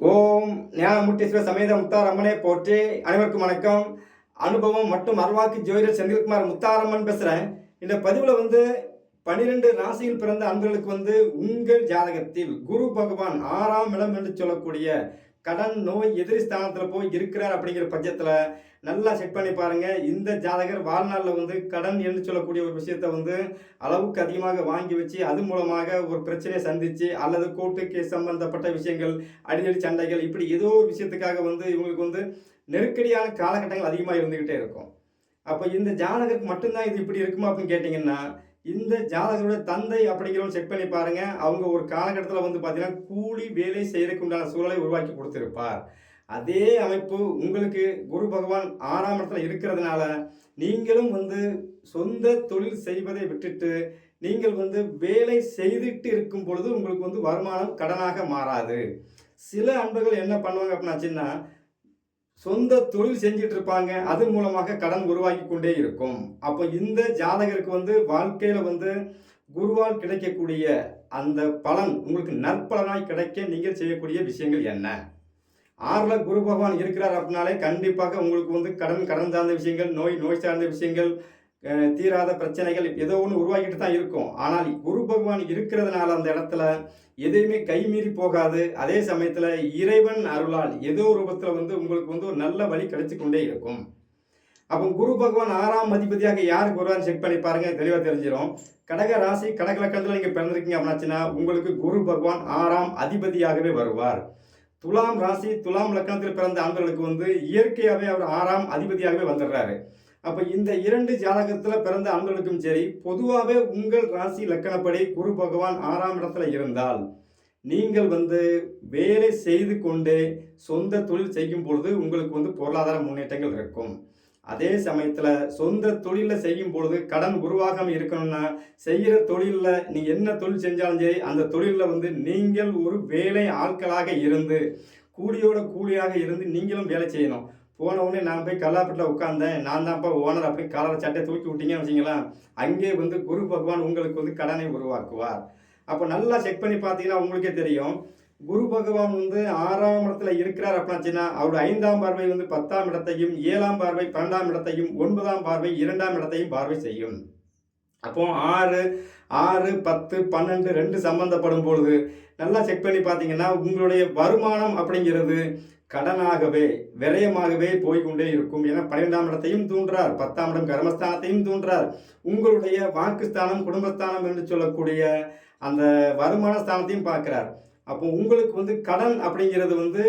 ஓம் ஞானமுட்டீஸ்வர சமேத முத்தாரம்மனே போற்றி அனைவருக்கும் வணக்கம். அனுபவம் மற்றும் அருவாக்கு ஜோதிடர் செந்தில்குமார் முத்தாரம்மன் பேசுகிறேன் இந்த பதிவில் வந்து பன்னிரெண்டு ராசியில் பிறந்த அன்பர்களுக்கு வந்து உங்கள் ஜாதகத்தில் குரு பகவான் ஆறாம் இடம் என்று சொல்லக்கூடிய கடன் நோய் எதிரி ஸ்தானத்தில் போய் இருக்கிறார் அப்படிங்கிற பட்சத்தில் நல்லா செக் பண்ணி பாருங்கள் இந்த ஜாதகர் வாழ்நாளில் வந்து கடன் என்று சொல்லக்கூடிய ஒரு விஷயத்தை வந்து அளவுக்கு அதிகமாக வாங்கி வச்சு அது மூலமாக ஒரு பிரச்சனையை சந்தித்து அல்லது கோர்ட்டுக்கு சம்பந்தப்பட்ட விஷயங்கள் அடிதடி சண்டைகள் இப்படி ஏதோ ஒரு விஷயத்துக்காக வந்து இவங்களுக்கு வந்து நெருக்கடியான காலகட்டங்கள் அதிகமாக இருந்துக்கிட்டே இருக்கும். அப்போ இந்த ஜாதகருக்கு மட்டும்தான் இது இப்படி இருக்குமா அப்படின்னு கேட்டிங்கன்னா இந்த ஜாதகரோட தந்தை அப்படிங்கிறவங்க செக் பண்ணி பாருங்க. அவங்க ஒரு காலகட்டத்தில் வந்து பார்த்தீங்கன்னா கூலி வேலை செய்யறதுக்கு உண்டான சூழலை உருவாக்கி கொடுத்திருப்பார். அதே அமைப்பு உங்களுக்கு குரு பகவான் ஆறாம் இடத்துல இருக்கிறதுனால நீங்களும் வந்து சொந்த தொழில் செய்வதை விட்டுட்டு நீங்கள் வந்து வேலை செய்துட்டு இருக்கும் பொழுது உங்களுக்கு வந்து வருமானம் கடனாக மாறாது. சில அன்பர்கள் என்ன பண்ணுவாங்க அப்படின்னாச்சுன்னா சொந்த தொழில் செஞ்சிட்டு இருப்பாங்க அது மூலமாக கடன் உருவாக்கி கொண்டே இருக்கும். அப்போ இந்த ஜாதகருக்கு வந்து வாழ்க்கையில் வந்து குருவால் கிடைக்கக்கூடிய அந்த பலன் உங்களுக்கு நற்பலனாய் கிடைக்க நீங்கள் செய்யக்கூடிய விஷயங்கள் என்ன? ஆறுல குரு பகவான் இருக்கிறார் அப்படின்னாலே கண்டிப்பாக உங்களுக்கு வந்து கடன் கடன் சார்ந்த விஷயங்கள் நோய் நோய் சார்ந்த விஷயங்கள் தீராத பிரச்சனைகள் ஏதோ ஒன்று உருவாக்கிட்டு தான் இருக்கும். ஆனால் குரு பகவான் இருக்கிறதுனால அந்த இடத்துல எதையுமே கைமீறி போகாது. அதே சமயத்தில் இறைவன் அருளால் ஏதோ ரூபத்தில் வந்து உங்களுக்கு வந்து ஒரு நல்ல வழி கிடைச்சி கொண்டே இருக்கும். அப்போ குரு பகவான் ஆறாம் அதிபதியாக யாருக்கு குருவான்னு செக் பண்ணி பாருங்க தெளிவாக தெரிஞ்சிடும் கடக ராசி கடக லக்கணத்தில் நீங்கள் பிறந்திருக்கீங்க அப்படின்னாச்சுன்னா உங்களுக்கு குரு பகவான் ஆறாம் அதிபதியாகவே வருவார். துலாம் ராசி துலாம் லக்கணத்தில் பிறந்த ஆண்களுக்கு வந்து இயற்கையாகவே அவர் ஆறாம் அதிபதியாகவே வந்துடுறாரு. அப்போ இந்த இரண்டு ஜாதகத்தில் பிறந்த ஆண்களுக்கும் சரி பொதுவாகவே உங்கள் ராசி லக்கணப்படி குரு பகவான் ஆறாம் இடத்துல இருந்தால் நீங்கள் வந்து வேலை செய்து கொண்டே சொந்த தொழில் செய்யும் பொழுது உங்களுக்கு வந்து பொருளாதார முன்னேற்றங்கள் இருக்கும். அதே சமயத்தில் சொந்த தொழிலில் செய்யும் பொழுது கடன் உருவாகாமல் இருக்கணும்னா செய்கிற தொழிலில் நீ என்ன தொழில் செஞ்சாலும் சரி அந்த தொழிலில் வந்து நீங்கள் ஒரு வேலை ஆட்களாக இருந்து கூலியோட கூலியாக இருந்து நீங்களும் வேலை செய்யணும். போன உடனே நான் போய் கல்லாப்பட்டில் உட்காந்தேன் நான் தான்ப்பா ஓனர் அப்படி காலரை சட்டை தூக்கி விட்டீங்கன்னு வச்சிங்களேன் அங்கே வந்து குரு பகவான் உங்களுக்கு வந்து கடனை உருவாக்குவார். அப்போ நல்லா செக் பண்ணி பார்த்தீங்கன்னா உங்களுக்கே தெரியும். குரு பகவான் வந்து ஆறாம் இடத்துல இருக்கிறார் அப்படின்னாச்சுன்னா அவருடைய ஐந்தாம் பார்வை வந்து பத்தாம் இடத்தையும் ஏழாம் பார்வை பன்னெண்டாம் இடத்தையும் ஒன்பதாம் பார்வை இரண்டாம் இடத்தையும் பார்வை செய்யும். அப்போ ஆறு ஆறு பத்து பன்னெண்டு ரெண்டு சம்பந்தப்படும் பொழுது நல்லா செக் பண்ணி பார்த்தீங்கன்னா உங்களுடைய வருமானம் அப்படிங்கிறது கடனாகவே விரயமாகவே போய்கொண்டே இருக்கும் என பன்னிரெண்டாம் இடத்தையும் தூண்டுறார். பத்தாம் இடம் கர்மஸ்தானத்தையும் தூன்றார் உங்களுடைய வாக்குஸ்தானம் குடும்பஸ்தானம் என்று சொல்லக்கூடிய அந்த வருமான ஸ்தானத்தையும் பார்க்கிறார். அப்போ உங்களுக்கு வந்து கடன் அப்படிங்கிறது வந்து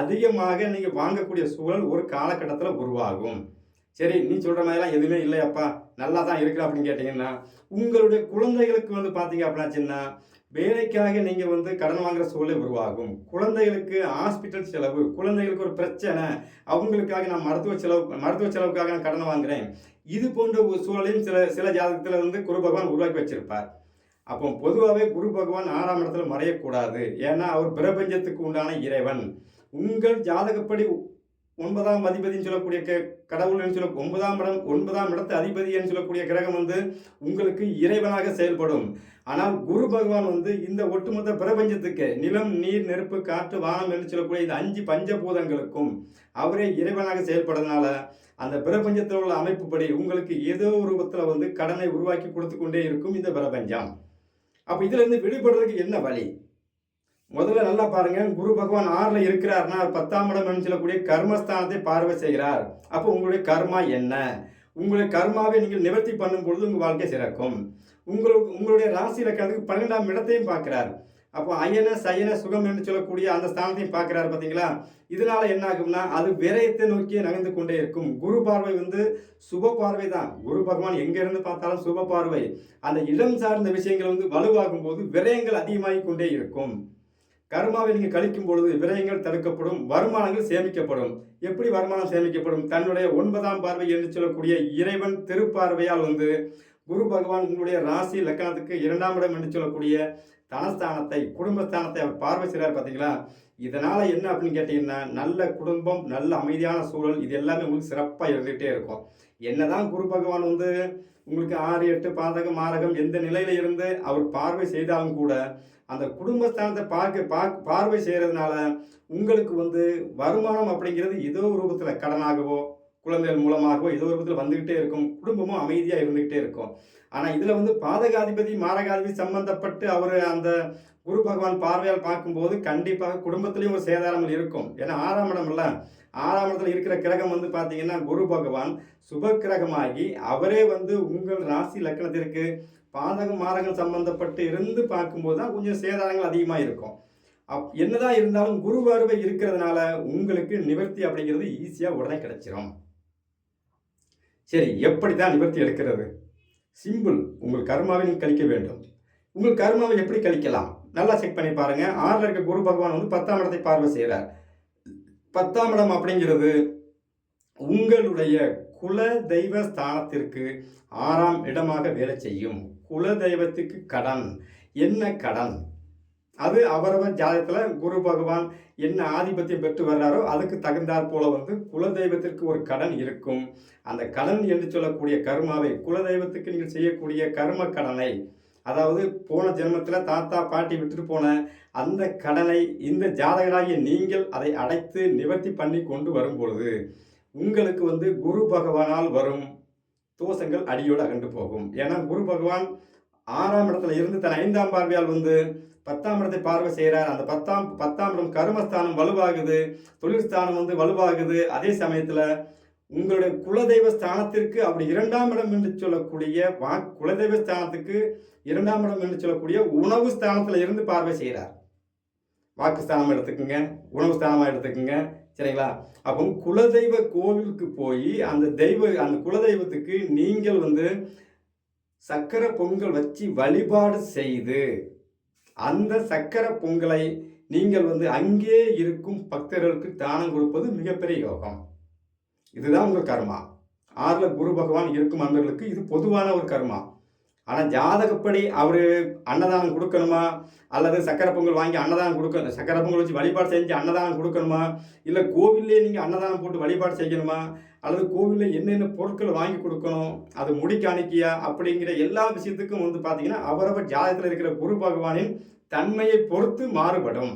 அதிகமாக நீங்கள் வாங்கக்கூடிய சூழல் ஒரு காலகட்டத்தில் உருவாகும். சரி நீ சொல்கிற மாதிரிலாம் எதுவுமே இல்லையாப்பா. நல்லா தான் இருக்கிற அப்படின்னு கேட்டிங்கன்னா உங்களுடைய குழந்தைகளுக்கு வந்து பார்த்தீங்க அப்படின்னாச்சுன்னா வேலைக்காக நீங்கள் வந்து கடன் வாங்குற சூழலை உருவாகும். குழந்தைகளுக்கு ஹாஸ்பிட்டல் செலவு குழந்தைகளுக்கு ஒரு பிரச்சனை அவங்களுக்காக நான் மருத்துவ செலவு மருத்துவ செலவுக்காக நான் கடன் வாங்குறேன். இது போன்ற ஒரு சூழலையும் சில சில ஜாதகத்தில் வந்து குரு பகவான் உருவாக்கி வச்சிருப்பார். அப்போ பொதுவாகவே குரு பகவான் ஆறாம் இடத்துல மறையக்கூடாது. ஏன்னா அவர் பிரபஞ்சத்துக்கு உண்டான இறைவன். உங்கள் ஜாதகப்படி ஒன்பதாம் அதிபதினு சொல்லக்கூடிய கடவுள்னு சொல்ல ஒன்பதாம் இடம் ஒன்பதாம் இடத்து அதிபதின்னு சொல்லக்கூடிய கிரகம் வந்து உங்களுக்கு இறைவனாக செயல்படும். ஆனால் குரு பகவான் வந்து இந்த ஒட்டுமொத்த பிரபஞ்சத்துக்கு நிலம் நீர் நெருப்பு காற்று வானம் என்று சொல்லக்கூடிய இந்த அஞ்சு பஞ்சபூதங்களுக்கும் அவரே இறைவனாக செயல்படுறதுனால அந்த பிரபஞ்சத்தில் உள்ள அமைப்புப்படி உங்களுக்கு ஏதோ ஒரு ரூபத்தில் வந்து கடனை உருவாக்கி கொடுத்து கொண்டே இருக்கும் இந்த பிரபஞ்சம். அப்போ இதுலேருந்து விடுபடுறதுக்கு என்ன வழி? முதல்ல நல்லா பாருங்க. குரு பகவான் ஆறுல இருக்கிறார்னா பத்தாம் இடம் சொல்லக்கூடிய கர்மஸ்தானத்தை பார்வை செய்கிறார். அப்போ உங்களுடைய கர்மா என்ன? உங்களுடைய கர்மாவை நீங்கள் நிவர்த்தி பண்ணும் பொழுது உங்கள் வாழ்க்கை சிறக்கும். உங்களுக்கு உங்களுடைய ராசி லக்கணத்துக்கு பன்னெண்டாம் இடத்தையும் பார்க்கிறார். அப்போ அயன சயன சுகம் என்று சொல்லக்கூடிய அந்த ஸ்தானத்தையும் பார்க்குறாரு பார்த்தீங்களா? இதனால என்ன ஆகும்னா அது விரயத்தை நோக்கி நகர்ந்து கொண்டே இருக்கும். குரு பார்வை வந்து சுப பார்வை தான். குரு பகவான் எங்கேருந்து பார்த்தாலும் சுப பார்வை. அந்த இடம் சார்ந்த விஷயங்கள் வந்து வலுவாகும் போது விரயங்கள் அதிகமாகிக் கொண்டே இருக்கும். கர்மாவை நீங்கள் கழிக்கும் பொழுது விரயங்கள் தடுக்கப்படும் வருமானங்கள் சேமிக்கப்படும். எப்படி வருமானம் சேமிக்கப்படும்? தன்னுடைய ஒன்பதாம் பார்வை என்று சொல்லக்கூடிய இறைவன் திருப்பார்வையால் வந்து குரு பகவான் உங்களுடைய ராசி லக்கணத்துக்கு இரண்டாம் இடம் என்று சொல்லக்கூடிய தனஸ்தானத்தை குடும்பஸ்தானத்தை அவர் பார்வை செய்கிறார் பார்த்தீங்களா இதனால் என்ன அப்படின்னு கேட்டிங்கன்னா நல்ல குடும்பம் நல்ல அமைதியான சூழல் இது எல்லாமே உங்களுக்கு சிறப்பாக இருந்துகிட்டே இருக்கும். என்னதான் குரு பகவான் வந்து உங்களுக்கு ஆறு எட்டு பாதகம் மாரகம் எந்த நிலையில இருந்து அவர் பார்வை செய்தாலும் கூட அந்த குடும்பஸ்தானத்தை பார்க்க பார்க்க பார்வை செய்கிறதுனால உங்களுக்கு வந்து வருமானம் அப்படிங்கிறது ஏதோ ஒரு ரூபத்தில் கடனாகவோ குழந்தைகள் மூலமாகவோ ஏதோ ஒரு வந்துக்கிட்டே இருக்கும். குடும்பமும் அமைதியாக இருந்துக்கிட்டே இருக்கும். ஆனால் இதில் வந்து பாதகாதிபதி மாரகாதிபதி சம்பந்தப்பட்டு அவர் அந்த குரு பகவான் பார்வையால் பார்க்கும்போது கண்டிப்பாக குடும்பத்துலேயும் ஒரு சேதாரங்கள் இருக்கும். ஏன்னா ஆறாம் இடம் ஆறாம் இடத்துல இருக்கிற கிரகம் வந்து பார்த்தீங்கன்னா குரு பகவான் சுப கிரகமாகி அவரே வந்து உங்கள் ராசி லக்கணத்திற்கு பாதகம் மாரகம் சம்பந்தப்பட்டு இருந்து பார்க்கும்போது தான் கொஞ்சம் சேதாரங்கள் அதிகமாக இருக்கும். அப் என்னதான் இருந்தாலும் குரு பார்வை இருக்கிறதுனால உங்களுக்கு நிவர்த்தி அப்படிங்கிறது ஈஸியாக உடனே கிடைச்சிரும். சரி எப்படி தான் நிவர்த்தி எடுக்கிறது? சிம்பிள் உங்கள் கர்மாவை நீங்கள் கழிக்க வேண்டும். உங்கள் கர்மாவை எப்படி கழிக்கலாம்? நல்லா செக் பண்ணி பாருங்கள் ஆறில் இருக்க குரு பகவான் வந்து பத்தாம் இடத்தை பார்வை செய்கிறார் பத்தாம் இடம் அப்படிங்கிறது உங்களுடைய குல தெய்வ ஸ்தானத்திற்கு ஆறாம் இடமாக வேலை செய்யும். குல தெய்வத்துக்கு கடன். என்ன கடன்? அது அவரவர் ஜாதகத்தில் குரு பகவான் என்ன ஆதிபத்தியம் பெற்று வர்றாரோ அதுக்கு தகுந்தாற் போல வந்து குலதெய்வத்திற்கு ஒரு கடன் இருக்கும். அந்த கடன் என்று சொல்லக்கூடிய கர்மாவை குலதெய்வத்துக்கு நீங்கள் செய்யக்கூடிய கர்ம கடனை அதாவது போன ஜென்மத்தில் தாத்தா பாட்டி விட்டுட்டு போன அந்த கடனை இந்த ஜாதகராகிய நீங்கள் அதை அடைத்து நிவர்த்தி பண்ணி கொண்டு வரும் பொழுது உங்களுக்கு வந்து குரு பகவானால் வரும் தோஷங்கள் அடியோடு அகண்டு போகும். ஏன்னா குரு பகவான் ஆறாம் இடத்துல இருந்து தன் ஐந்தாம் பார்வையால் வந்து பத்தாம் இடத்தை பார்வை செய்கிறார். அந்த பத்தாம் பத்தாம் இடம் கருமஸ்தானம் வலுவாகுது தொழில் ஸ்தானம் வந்து வலுவாகுது. அதே சமயத்தில் உங்களுடைய குலதெய்வ ஸ்தானத்திற்கு அப்படி இரண்டாம் இடம் என்று சொல்லக்கூடிய வா குலதெய்வ ஸ்தானத்துக்கு இரண்டாம் இடம் என்று சொல்லக்கூடிய உணவு ஸ்தானத்தில் இருந்து பார்வை செய்கிறார். வாக்கு ஸ்தானம் எடுத்துக்கோங்க உணவு ஸ்தானமாக எடுத்துக்கோங்க சரிங்களா? அப்போ குலதெய்வ கோவிலுக்கு போய் அந்த தெய்வ அந்த குலதெய்வத்துக்கு நீங்கள் வந்து சக்கரை பொங்கல் வச்சு வழிபாடு செய்து அந்த சக்கரை பொங்கலை நீங்கள் வந்து அங்கே இருக்கும் பக்தர்களுக்கு தானம் கொடுப்பது மிகப்பெரிய யோகம். இதுதான் உங்கள் கர்மா. ஆறில் குரு பகவான் இருக்கும் அன்பர்களுக்கு இது பொதுவான ஒரு கர்மா. ஆனால் ஜாதகப்படி அவர் அன்னதானம் கொடுக்கணுமா? அல்லது சக்கரை பொங்கல் வாங்கி அன்னதானம் கொடுக்கணும் சக்கரை பொங்கல் வச்சு வழிபாடு செஞ்சு அன்னதானம் கொடுக்கணுமா? இல்லை கோவில்லே நீங்கள் அன்னதானம் போட்டு வழிபாடு செய்யணுமா? அல்லது கோவிலில் என்னென்ன பொருட்கள் வாங்கி கொடுக்கணும் அது முடி அணிக்கியா அப்படிங்கிற எல்லா விஷயத்துக்கும் வந்து பார்த்தீங்கன்னா அவரவர் ஜாதகத்தில் இருக்கிற குரு பகவானின் தன்மையை பொறுத்து மாறுபடும்.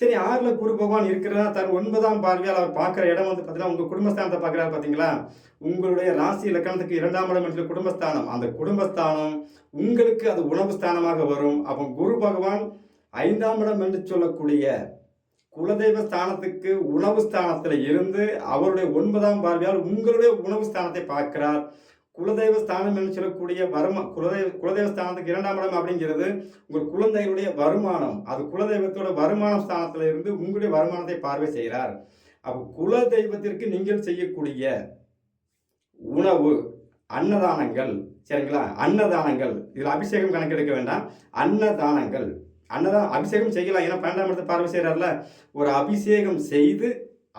சரி ஆறில் குரு பகவான் இருக்கிறதா தன் ஒன்பதாம் பார்வையால் அவர் பார்க்குற இடம் வந்து பார்த்தீங்கன்னா உங்கள் குடும்பஸ்தானத்தை பார்க்குறாரு பார்த்தீங்களா உங்களுடைய ராசி இலக்கணத்துக்கு இரண்டாம் இடம் என்ற குடும்பஸ்தானம். அந்த குடும்பஸ்தானம் உங்களுக்கு அது உணவு ஸ்தானமாக வரும். அப்போ குரு பகவான் ஐந்தாம் இடம் என்று சொல்லக்கூடிய குலதெய்வ ஸ்தானத்துக்கு உணவு ஸ்தானத்தில் இருந்து அவருடைய ஒன்பதாம் பார்வையால் உங்களுடைய உணவு ஸ்தானத்தை பார்க்கிறார். குலதெய்வ ஸ்தானம் என்று சொல்லக்கூடிய வருமா குலதெய்வ குலதெய்வ ஸ்தானத்துக்கு இரண்டாம் இடம் அப்படிங்கிறது உங்கள் குழந்தைகளுடைய வருமானம். அது குலதெய்வத்தோட வருமான ஸ்தானத்தில் இருந்து உங்களுடைய வருமானத்தை பார்வை செய்கிறார். அப்போ குலதெய்வத்திற்கு நீங்கள் செய்யக்கூடிய உணவு அன்னதானங்கள் சரிங்களா? அன்னதானங்கள். இதில் அபிஷேகம் கணக்கெடுக்க வேண்டாம். அன்னதானங்கள். அன்னதான் அபிஷேகம் செய்யலாம். ஏன்னா பன்னெண்டாம் இடத்து பார்வை செய்கிறார்ல ஒரு அபிஷேகம் செய்து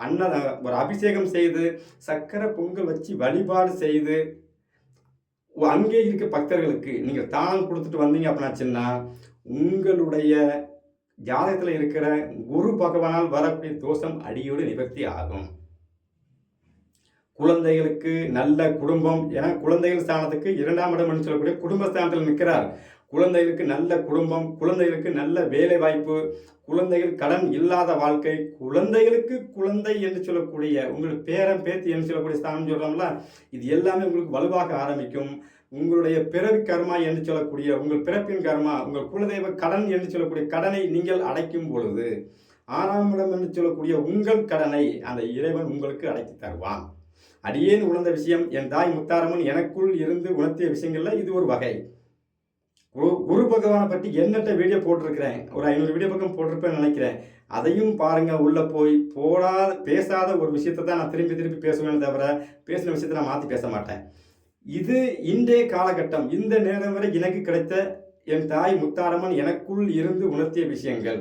அன்னதான் ஒரு அபிஷேகம் செய்து சக்கரை பொங்கல் வச்சு வழிபாடு செய்து அங்கே இருக்க பக்தர்களுக்கு நீங்கள் தானம் கொடுத்துட்டு வந்தீங்க அப்படின்னாச்சுன்னா உங்களுடைய ஜாதகத்தில் இருக்கிற குரு பகவானால் வரக்கூடிய தோஷம் அடியோடு நிவர்த்தி ஆகும். குழந்தைகளுக்கு நல்ல குடும்பம். ஏன்னா குழந்தைகள் ஸ்தானத்துக்கு இரண்டாம் இடம் என்று சொல்லக்கூடிய குடும்ப ஸ்தானத்தில் நிற்கிறார் குழந்தைகளுக்கு நல்ல குடும்பம் குழந்தைகளுக்கு நல்ல வேலை வாய்ப்பு குழந்தைகள் கடன் இல்லாத வாழ்க்கை குழந்தைகளுக்கு குழந்தை என்று சொல்லக்கூடிய உங்களுக்கு பேரன் பேத்தி என்று சொல்லக்கூடிய ஸ்தானம் சொல்கிறோம்ல இது எல்லாமே உங்களுக்கு வலுவாக ஆரம்பிக்கும். உங்களுடைய பிறவி கர்மா என்று சொல்லக்கூடிய உங்கள் பிறப்பின் கர்மா உங்கள் குலதெய்வ கடன் என்று சொல்லக்கூடிய கடனை நீங்கள் அடைக்கும் பொழுது ஆறாம் இடம் என்று சொல்லக்கூடிய உங்கள் கடனை அந்த இறைவன் உங்களுக்கு அடைத்து தருவான். அடியேன் உணர்ந்த விஷயம் என் தாய் முத்தாரம்மன் எனக்குள் இருந்து உணர்த்திய விஷயங்கள்ல இது ஒரு வகை. குரு குரு பகவானை பற்றி எண்ணற்ற வீடியோ போட்டிருக்கிறேன்? ஒரு ஐநூறு வீடியோ பக்கம் போட்டிருப்பேன்னு நினைக்கிறேன். அதையும் பாருங்கள் உள்ளே போய் போடாத பேசாத ஒரு விஷயத்தை தான் நான் திரும்பி திரும்பி பேசுவேன் தவிர பேசின விஷயத்தை நான் மாற்றி பேச மாட்டேன். இது இன்றைய காலகட்டம். இந்த நேரம் வரை எனக்கு கிடைத்த என் தாய் முத்தாரம்மன் எனக்குள் இருந்து உணர்த்திய விஷயங்கள்.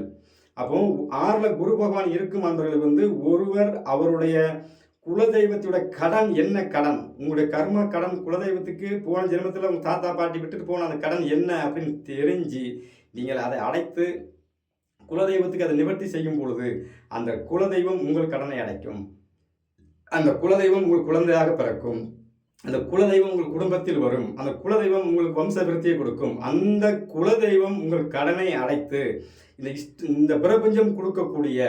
அப்போ ஆறில் குரு பகவான் இருக்கும் அன்பர்களுக்கு வந்து ஒருவர் அவருடைய குலதெய்வத்தோட கடன் என்ன கடன்? உங்களுடைய கர்ம கடன் குலதெய்வத்துக்கு போன ஜென்மத்தில் உங்கள் தாத்தா பாட்டி விட்டுட்டு போன அந்த கடன் என்ன அப்படின்னு தெரிஞ்சு நீங்கள் அதை அடைத்து குலதெய்வத்துக்கு அதை நிவர்த்தி செய்யும் பொழுது அந்த குலதெய்வம் உங்கள் கடனை அடைக்கும். அந்த குலதெய்வம் உங்கள் குழந்தையாக பிறக்கும். அந்த குலதெய்வம் உங்கள் குடும்பத்தில் வரும். அந்த குலதெய்வம் உங்களுக்கு வம்ச விருத்தியை கொடுக்கும். அந்த குலதெய்வம் உங்கள் கடனை அடைத்து இந்த இஷ்ட இந்த பிரபஞ்சம் கொடுக்கக்கூடிய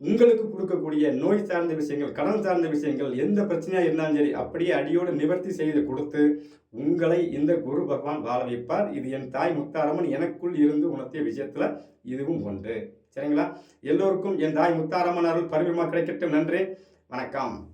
உங்களுக்கு கொடுக்கக்கூடிய நோய் சார்ந்த விஷயங்கள் கடன் சார்ந்த விஷயங்கள் எந்த பிரச்சனையாக இருந்தாலும் சரி அப்படியே அடியோடு நிவர்த்தி செய்து கொடுத்து உங்களை இந்த குரு பகவான் வாழ வைப்பார். இது என் தாய் முத்தாரம்மன் எனக்குள் இருந்து உணர்த்திய விஷயத்தில் இதுவும் உண்டு. சரிங்களா? எல்லோருக்கும் என் தாய் முத்தாரம்மன் அருள் பரிவமாக கிடைக்கட்டும். நன்றி. வணக்கம்.